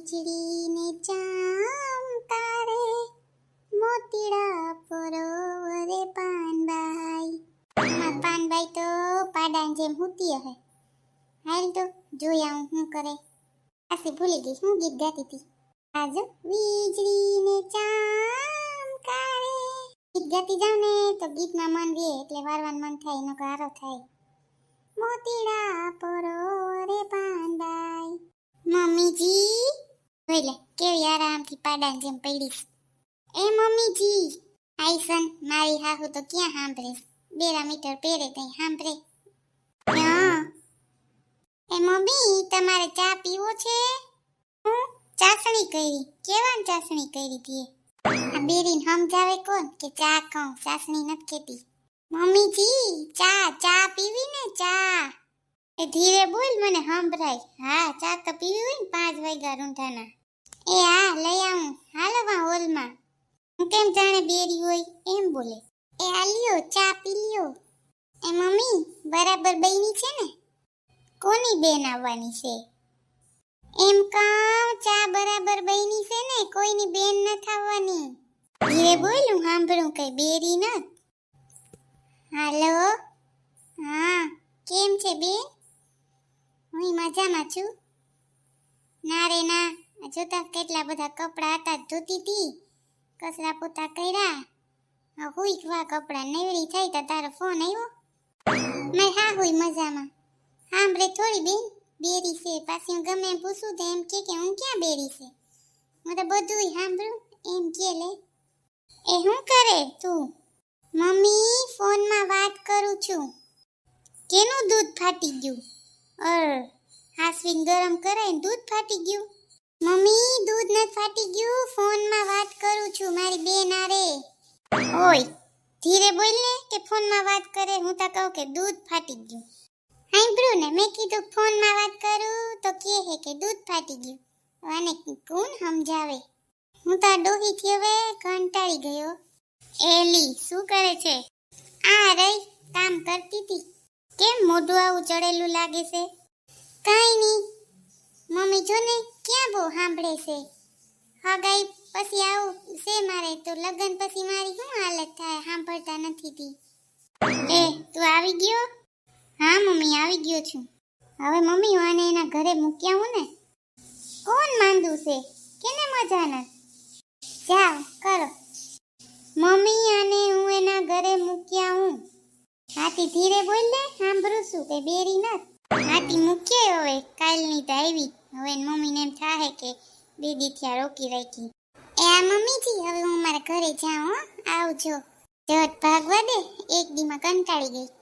વીજળીને ચામકારે મોતીડા પરોવરે પાનભાઈ. આમાં પાનભાઈ તો પાડાન જેમ હુતી હે હાલ તો જોયા હું શું કરે. આસી ભૂલી ગઈ હું ગીત ગાતી હતી. આજ વીજળીને ચામકારે ગીત ગાતી જાઉં ને તો ગીતમાં મન રહે એટલે વારવાનું મન થાય એનો ગારો થાય. મોતીડા પરોવરે પાનબાઈ મમ્મીજી જોઈ કેવી આરામથી પાડાની જેમ પડી એ મમ્મીજી આઈસન મારી હાહુ તો ક્યાં સાંભળે? બેરા મીટર પહેરે તઈ સાંભળે. એ મમ્મી, તમારે ચા પીવો છે? હું? ચાસણી કરી. કેવાની ચાસણી કરી હતી આ બેરીને સમજાવે કોણ કે ચા ખાઉં ચાસણી નથી કેતી. મમ્મીજી, ચા ચા પીવી ને ચા? એ ધીરે બોલ, મને સંભળાય. હા, ચા તો પીવી હોય ને પાંચ વાગ્યા રૂંઢાના. એ હા લઈ આવું. હાલો વા હોલમાં. હું કેમ જાણે બેરી હોય? એમ બોલે. એ આ લ્યો, ચા પી લ્યો. એ મમ્મી, બરાબર બૈની છે ને? કોની બેન આવવાની છે? એમ કહું ચા બરાબર બૈની છે ને? કોઈની બેન ન થવાની ધીરે બોલું, સાંભળું કઈ બેરી ન હાલો? હા, કેમ છે બેન? હું મજામાં છું. ના રે, ના જોતા કેટલા બધા કપડાં હતા ધોતી હતી કસરા પોતા કર્યા. હા હુઈ વા કપડાં નેવડી થઈ તો તારો ફોન આવ્યો. મેં હા હુઈ મજામાં. સાંભળે થોડી બેન, બેરી છે. પાછી હું ગમે એમ પૂછું તો એમ કે કે હું ક્યાં બેરી છે? હું તો બધું સાંભળું, એમ કે લે. એ શું કરે તું? મમ્મી, ફોનમાં વાત કરું છું. કેનું દૂધ ફાટી ગયું? અર, હાસવીન ગરમ કરાય દૂધ ફાટી ગયું? મમ્મી, દૂધ નથી ફાટી ગયું? ફોનમાં વાત કરું છું, મારી બેન આવે. ઓય, ધીરે બોલ ને કે ફોનમાં વાત કરે? હું તો કહું કે દૂધ ફાટી ગયું. સાંભળ્યું ને મેં કીધું ફોનમાં વાત કરું તો કહે હે કે દૂધ ફાટી ગયું. અને કોણ સમજાવે? હું તો ડોહીથી હવે કંટાળી ગયો. એલી, શું કરે છે? આ રહી, કામ કરતી હતી કેમ મોઢું આવું ચડેલું લાગે છે? કાંઈ નહીં મમ્મી જો ને ક્યાં બહુ સાંભળે છે? હા ગઈ પછી આવું છે મારે, તો લગ્ન પછી મારી શું હાલત થાય સાંભળતા નથી તી. એ, તું આવી ગયો? હા, મમ્મી, આવી ગયો છું. હવે મમ્મી, હું આને એના ઘરે મૂક્યા હું ને? કોણ માંદું છે? કેને મજા નથી જાઓ કરો. મમ્મી, આને હું એના ઘરે મૂક્યા હું હાથી ધીરે બોલ લે સાંભળું છું કે બેરી નત હાથી મૂકીએ હવે, કાલની તો આવી. હવે એની મમ્મીને એમ થાય કે બે દી રોકી રાખી. એ આ મમ્મીજી, હવે હું મારા ઘરે જાઉં, હો. આવજો. જટ ભાગવા દે. એક દીમાં કંટાળી ગઈ.